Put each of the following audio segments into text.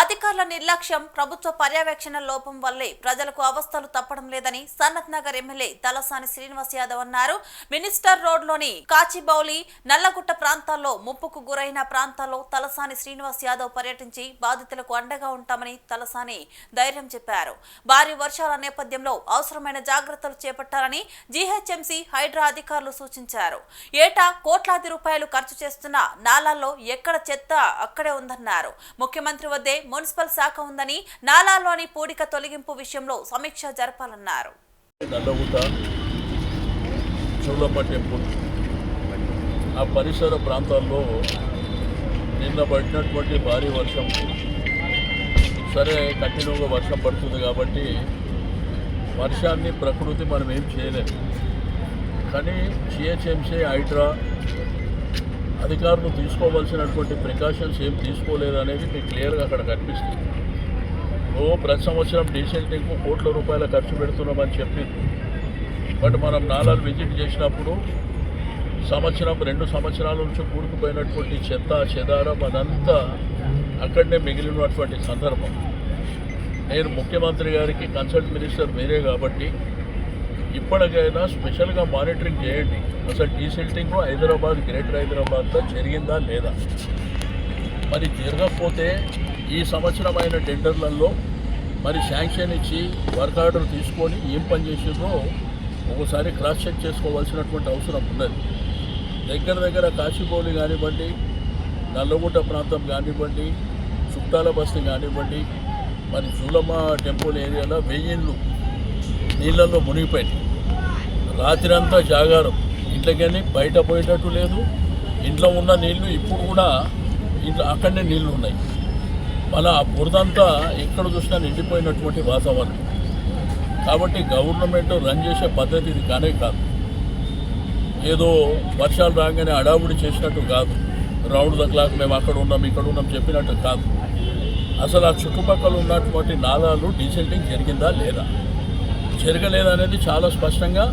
అధికారుల నిర్లక్ష్యం ప్రభుత్వ పర్యవేక్షణ లోపం వల్లే ప్రజలకు అవస్థలు తప్పడం లేదని సన్నత్ నగర్ ఎమ్మెల్యే తలసాని శ్రీనివాస్ యాదవ్ అన్నారు. మినిస్టర్ రోడ్లోని కాచిబౌలి నల్లగుట్ట ప్రాంతాల్లో ముప్పుకు గురైన ప్రాంతాల్లో తలసాని శ్రీనివాస్ యాదవ్ పర్యటించి బాధితులకు అండగా ఉంటామని తలసాని ధైర్యం చెప్పారు. భారీ వర్షాల నేపథ్యంలో అవసరమైన జాగ్రత్తలు చేపట్టాలని జీహెచ్ఎంసీ హైడ్రా అధికారులు సూచించారు. ఏటా కోట్లాది రూపాయలు ఖర్చు చేస్తున్న నాలాల్లో ఎక్కడ చెత్త అక్కడే ఉందన్నారు. ముఖ్యమంత్రి వద్దే మున్సిపల్ శాఖ ఉందని నాలాల్లోని పూడిక తొలగింపు విషయంలో సమీక్ష జరపాలన్నారు. ఆ పరిసర ప్రాంతాల్లో నిన్న పడినటువంటి భారీ వర్షం. సరే కంటిన్యూగా వర్షం పడుతుంది కాబట్టి వర్షాన్ని ప్రకృతి మనం ఏం చేయలేము కానీ సిహెచ్ఎంసీ హైడ్రా అధికారులు తీసుకోవాల్సినటువంటి ప్రికాషన్స్ ఏం తీసుకోలేదు అనేది మీకు క్లియర్గా అక్కడ కనిపిస్తుంది. ఓ ప్రతి సంవత్సరం డీసెంటింగ్కు కోట్ల రూపాయల ఖర్చు పెడుతున్నామని చెప్పింది. బట్ మనం నాలాలు విజిట్ చేసినప్పుడు సంవత్సరం రెండు సంవత్సరాల నుంచి కూడుకుపోయినటువంటి చెత్త చెదారం అదంతా అక్కడనే మిగిలినటువంటి సందర్భం. నేను ముఖ్యమంత్రి గారికి కన్సల్ట్ మినిస్టర్ మీరే కాబట్టి ఇప్పటికైనా స్పెషల్గా మానిటరింగ్ చేయండి. అసలు డీసెల్టింగ్ హైదరాబాద్ గ్రేటర్ హైదరాబాద్లో జరిగిందా లేదా? మరి జరగకపోతే ఈ సంవత్సరమైన టెండర్లలో మరి శాంక్షన్ ఇచ్చి వర్క్ ఆర్డర్ తీసుకొని ఏం పని చేసిందో ఒకసారి క్రాస్ చెక్ చేసుకోవాల్సినటువంటి అవసరం ఉన్నది. దగ్గర దగ్గర కాశీబౌలి కానివ్వండి నల్లగుట్ట ప్రాంతం కానివ్వండి చుట్టాల బస్తీ కానివ్వండి మరి జూలమ్మ టెంపుల్ ఏరియాలో వెయ్యిళ్ళు నీళ్ళల్లో మునిగిపోయినాయి రాత్రి అంతా జాగారం. ఇంట్లోకెళ్ళి బయట పోయేటట్టు లేదు. ఇంట్లో ఉన్న నీళ్ళు ఇప్పుడు కూడా ఇంట్లో అక్కడనే నీళ్ళు ఉన్నాయి. మన ఆ బురదంతా ఎక్కడ చూసినా నిండిపోయినటువంటి వాతావరణం. కాబట్టి గవర్నమెంట్ రన్ చేసే పద్ధతి ఇది కానే కాదు. ఏదో వర్షాలు రాగానే అడావుడి చేసినట్టు కాదు. రౌండ్ ద క్లాక్ మేము అక్కడ ఉన్నాం ఇక్కడ ఉన్నాం చెప్పినట్టు కాదు. అసలు ఆ చుట్టుపక్కల ఉన్నటువంటి నాలాలు డీసెంటింగ్ జరిగిందా లేదా? జరగలేదనేది చాలా స్పష్టంగా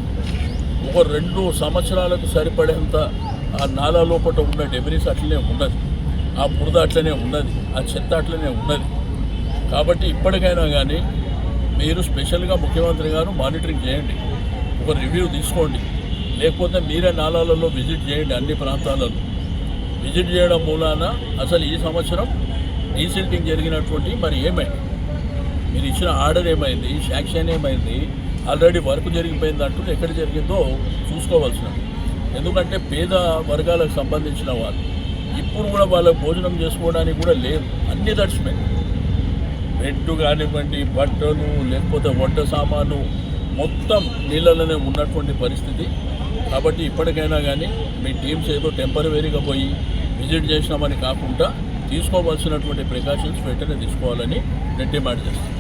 ఒక రెండు సంవత్సరాలకు సరిపడేంత ఆ నాలా లోపల ఉన్న డెబరీస్ అట్లనే ఉన్నది. ఆ బురద అట్లనే ఉన్నది. ఆ చెత్త అట్లనే ఉన్నది. కాబట్టి ఇప్పటికైనా కానీ మీరు స్పెషల్గా ముఖ్యమంత్రి గారు మానిటరింగ్ చేయండి. ఒక రివ్యూ తీసుకోండి. లేకపోతే మీరే నాలాలలో విజిట్ చేయండి అన్ని ప్రాంతాలలో. విజిట్ చేయడం మూలాన అసలు ఈ సంవత్సరం డీసిల్టింగ్ జరిగినటువంటి మరి ఏమైంది? మీరు ఇచ్చిన ఆర్డర్ ఏమైంది? శాంక్షన్ ఏమైంది? ఆల్రెడీ వర్క్ జరిగిపోయింది అంటూ ఎక్కడ జరిగిందో చూసుకోవాల్సిన. ఎందుకంటే పేద వర్గాలకు సంబంధించిన వాళ్ళు. ఇప్పుడు కూడా వాళ్ళకి భోజనం చేసుకోవడానికి కూడా లేదు. అన్ని దర్శనమే బెడ్ కానివ్వండి బట్టలు లేకపోతే వంట సామాను మొత్తం నీళ్ళలోనే ఉన్నటువంటి పరిస్థితి. కాబట్టి ఇప్పటికైనా కానీ మీ టీమ్స్ ఏదో టెంపరీగా పోయి విజిట్ చేసినామని కాకుండా తీసుకోవాల్సినటువంటి ప్రికాషన్స్ వెంటనే తీసుకోవాలని నేను డిమాండ్ చేస్తాను